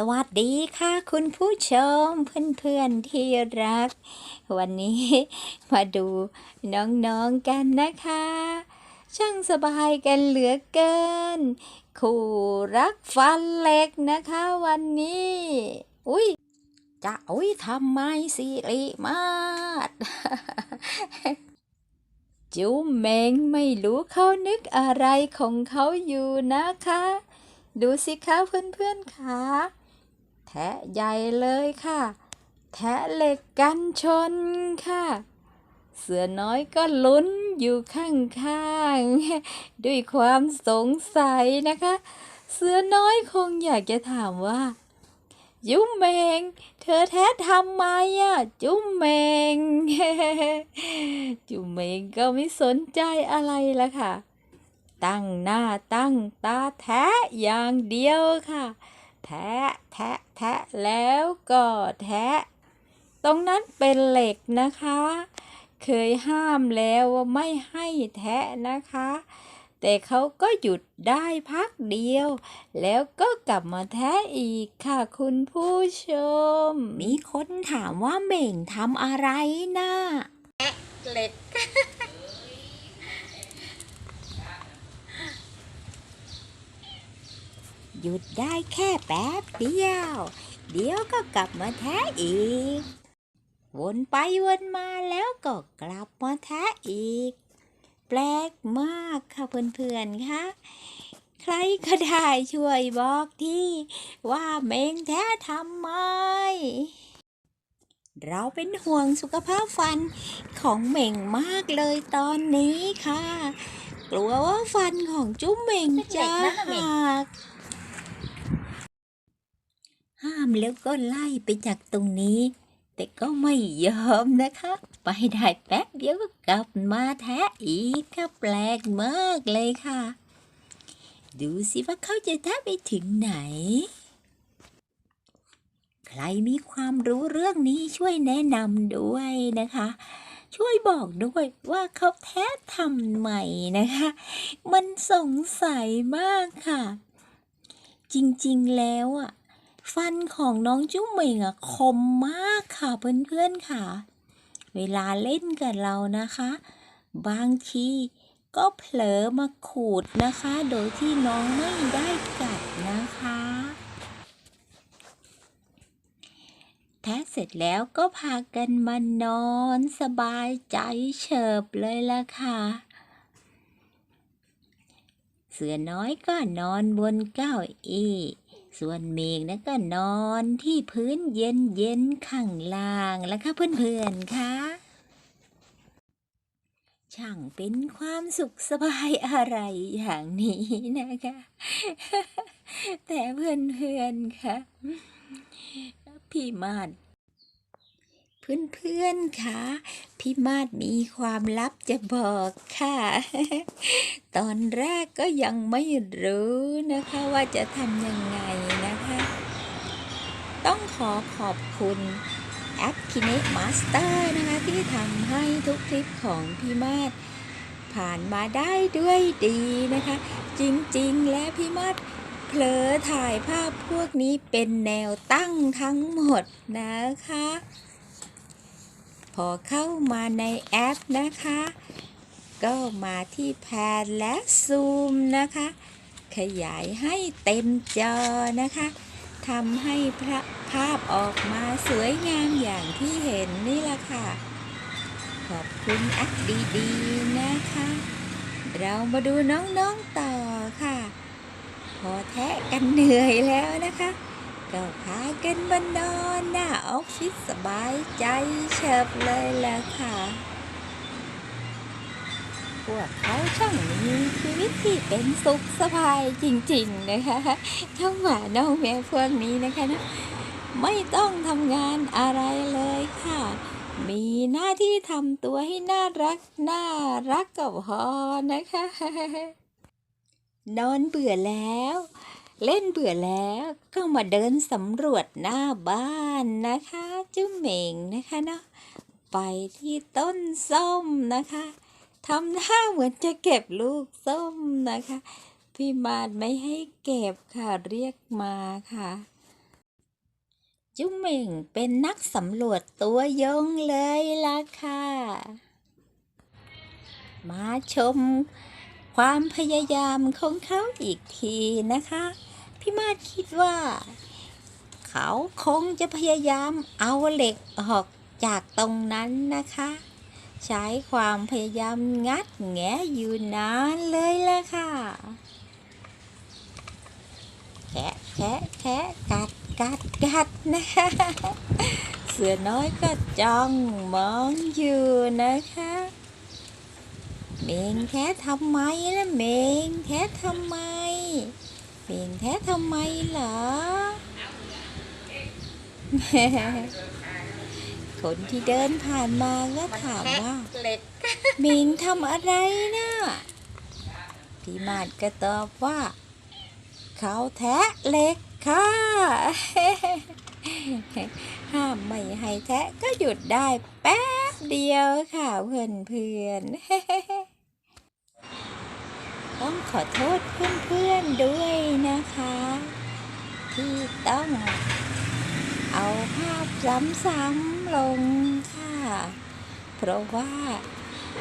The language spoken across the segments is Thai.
สวัสดีค่ะคุณผู้ชมเพื่อนๆที่รัก วันนี้มาดูน้องๆกันนะคะ ช่างสบายกันเหลือเกิน คู่รักฟันเหล็กนะคะวันนี้ อุ้ยจะอุ้ยทำไมสิริมาศจุ๊มเมงไม่รู้เขานึกอะไรของเขาอยู่นะคะ ดูสิคะเพื่อนๆค่ะะใหญ่เลยค่ะ แทะเหล็กกันชนค่ะ เสือน้อยก็ลุ้นอยู่ข้างๆ ด้วยความสงสัยนะคะ เสือน้อยคงอยากจะถามว่า จุ๊มเมง เธอแท้ทำไมอะ จุ๊มเมง จุ๊มเมงก็ไม่สนใจอะไรละค่ะ ตั้งหน้าตั้งตาแทะอย่างเดียวค่ะ แทะแทะแทะแล้วก็แทะ ตรงนั้นเป็นเหล็กนะคะ เคยห้ามแล้วว่าไม่ให้แทะนะคะ แต่เขาก็หยุดได้พักเดียว แล้วก็กลับมาแทะอีกค่ะคุณผู้ชม มีคนถามว่าเหม่งทำอะไรนะเหล็ก หยุดได้แค่แป๊บเดียว เดี๋ยวก็กลับมาแท้อีก วนไปวนมาแล้วก็กลับมาแท้อีก แปลกมากค่ะเพื่อนๆคะใครก็ได้ช่วยบอกที่ว่าเมงแท้ทำไมเราเป็นห่วงสุขภาพฟันของเหม่งมากเลยตอนนี้ค่ะ กลัวว่าฟันของจุ้มเหม่งจะหักามแล้วก็ไล่ไปจากตรงนี้ แต่ก็ไม่ยอมนะคะ ไปได้แป๊บเดียวก็กลับมาแท้อีกค่ะแปลกมากเลยค่ะ ดูสิว่าเขาจะแท้ไปถึงไหน ใครมีความรู้เรื่องนี้ช่วยแนะนำด้วยนะคะช่วยบอกด้วยว่าเขาแท้ทำไมนะคะ มันสงสัยมากค่ะ จริงๆแล้วอะ ฟันของน้องจุ้มเหม่งอะคมมากค่ะเพื่อนๆค่ะ เวลาเล่นกับเรานะคะ บางทีก็เผลอมาขูดนะคะ โดยที่น้องไม่ได้กัดนะคะ แท้เสร็จแล้วก็พากันมานอนสบายใจเฉิบเลยล่ะค่ะเสือน้อยก็นอนบนเก้าอี้ ส่วนเมฆนะก็นอนที่พื้นเย็นเย็นข้างล่างแล้วค่ะเพื่อนๆค่ะช่างเป็นความสุขสบายอะไรอย่างนี้นะคะ แต่เพื่อนๆค่ะพี่มาด เพื่อนๆค่ะพี่มาดมีความลับจะบอกค่ะ ตอนแรกก็ยังไม่รู้นะคะว่าจะทำยังไงนะคะ ต้องขอขอบคุณแอป Kinect Master นะคะที่ทำให้ทุกคลิปของพี่มาดผ่านมาได้ด้วยดีนะคะ จริงๆ และพี่มาดเผลอถ่ายภาพพวกนี้เป็นแนวตั้งทั้งหมดนะคะ พอเข้ามาในแอปนะคะ ก็มาที่แพนและซูมนะคะ ขยายให้เต็มจอนะคะทำให้พภาพออกมาสวยงามอย่างที่เห็นนี่แหละค่ะ ขอบคุณแอปดีๆนะคะ เรามาดูน้องๆต่อค่ะ พอแทะกันเหนื่อยแล้วนะคะ ก็พากันมานอนหน้าออฟฟิศสบายใจเฉิบเลยล่ะค่ะ พวกเขาช่างมีชีวิตที่เป็นสุขสบายจริงๆนะคะทั้งหมาน้องแมวพวกนี้นะคะนะไม่ต้องทำงานอะไรเลยค่ะ มีหน้าที่ทำตัวให้น่ารัก น่ารักก็พอนะคะ นอนเบื่อแล้ว เล่นเบื่อแล้วก็มาเดินสำรวจหน้าบ้านนะคะจุ้มเหม่งนะคะเนาะไปที่ต้นส้มนะคะทำท่าเหมือนจะเก็บลูกส้มนะคะ พี่มาดไม่ให้เก็บค่ะเรียกมาค่ะ จุ๊มเหม่งเป็นนักสำรวจตัวยงเลยล่ะค่ะ มาชม ความพยายามของเขาอีกทีนะคะ พี่มาดคิดว่า เขาคงจะพยายามเอาเหล็กออกจากตรงนั้นนะคะ ใช้ความพยายามงัดแงะอยู่นานเลยล่ะค่ะแคะแคะแคะกัดกัดกัดนะคะเสือน้อยก็จ้องมองอยู่นะคะ เมงแท้ทำไมล่ะเมงแท้ทำไมเมงแท้ทำไมเหรอคนที่เดินผ่านมาก็ถามว่าเมงทำอะไรนะพี่มาดก็ตอบว่า เขาแทะเหล็กค่ะห้ามไม่ให้แทะก็หยุดได้แป๊บเดียวค่ะเพื่อนเพื่อน ต้องขอโทษเพื่อนๆด้วยนะคะ ที่ต้องเอาภาพซ้ำๆลงค่ะ เพราะว่า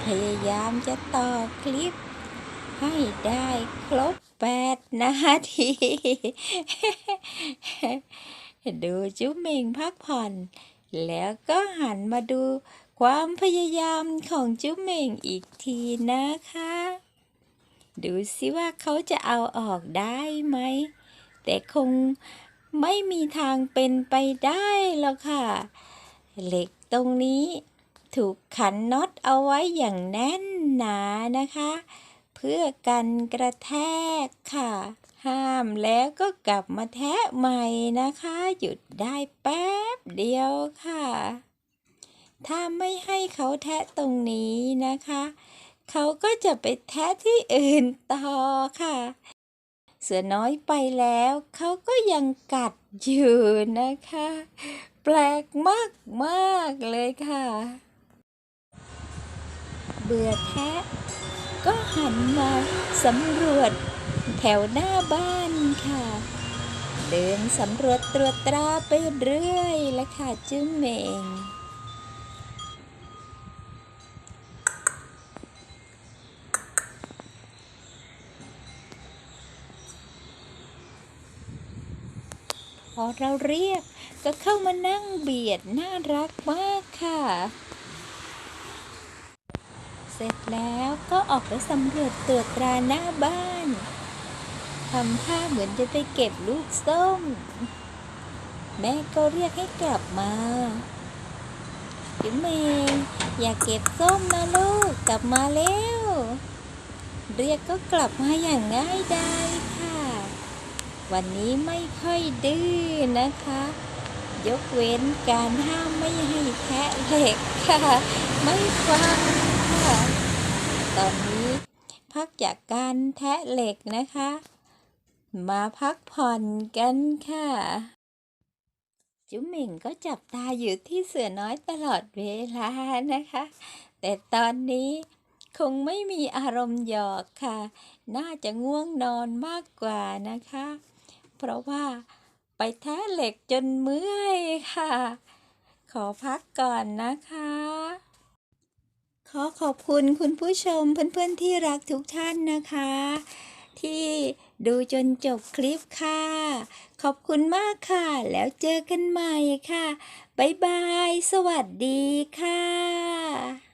พยายามจะต่อคลิปให้ได้ครบแปดนาที ดูจุ๊เมงพักผ่อน แล้วก็หันมาดูความพยายามของจุ๊เมงอีกทีนะคะ ดูสิว่าเขาจะเอาออกได้ไหม แต่คงไม่มีทางเป็นไปได้หรอกค่ะ เหล็กตรงนี้ถูกขันน็อตเอาไว้อย่างแน่นหนานะคะ เพื่อกันกระแทกค่ะ ห้ามแล้วก็กลับมาแทะใหม่นะคะ หยุดได้แป๊บเดียวค่ะ ถ้าไม่ให้เขาแทะตรงนี้นะคะ เขาก็จะไปแทะที่อื่นต่อค่ะ เสือน้อยไปแล้ว เขาก็ยังกัดอยู่นะคะ แปลกมากมากเลยค่ะ เบื่อแทะก็หันมาสำรวจแถวหน้าบ้านค่ะ เดินสำรวจตรวจตราไปเรื่อยและค่ะจุ้มเมง อเราเรียก ก็เข้ามานั่งเบียดน่ารักมากค่ะ เสร็จแล้วก็ออกไปสำรวจตรวจตราหน้าบ้านทำท่าเหมือนจะไปเก็บลูกส้ม แม่ก็เรียกให้กลับมาจิ๋มเมงอย่าเก็บส้มนะลูกกลับมาเร็วเรียกก็กลับมาอย่างง่ายดาย วันนี้ไม่ค่อยดื้อนะคะ ยกเว้นการห้ามไม่ให้แทะเหล็กค่ะ ไม่ฟังค่ะตอนนี้พักจากการแทะเหล็กนะคะ มาพักผ่อนกันค่ะ จุ๋มเหม่งก็จับตาอยู่ที่เสือน้อยตลอดเวลานะคะ แต่ตอนนี้คงไม่มีอารมณ์หยอกค่ะ น่าจะง่วงนอนมากกว่านะคะ เพราะว่าไปแทะเหล็กจนเมื่อยค่ะ ขอพักก่อนนะคะ ขอขอบคุณคุณผู้ชมเพื่อนๆที่รักทุกท่านนะคะ ที่ดูจนจบคลิปค่ะ ขอบคุณมากค่ะ แล้วเจอกันใหม่ค่ะ บ๊ายบาย สวัสดีค่ะ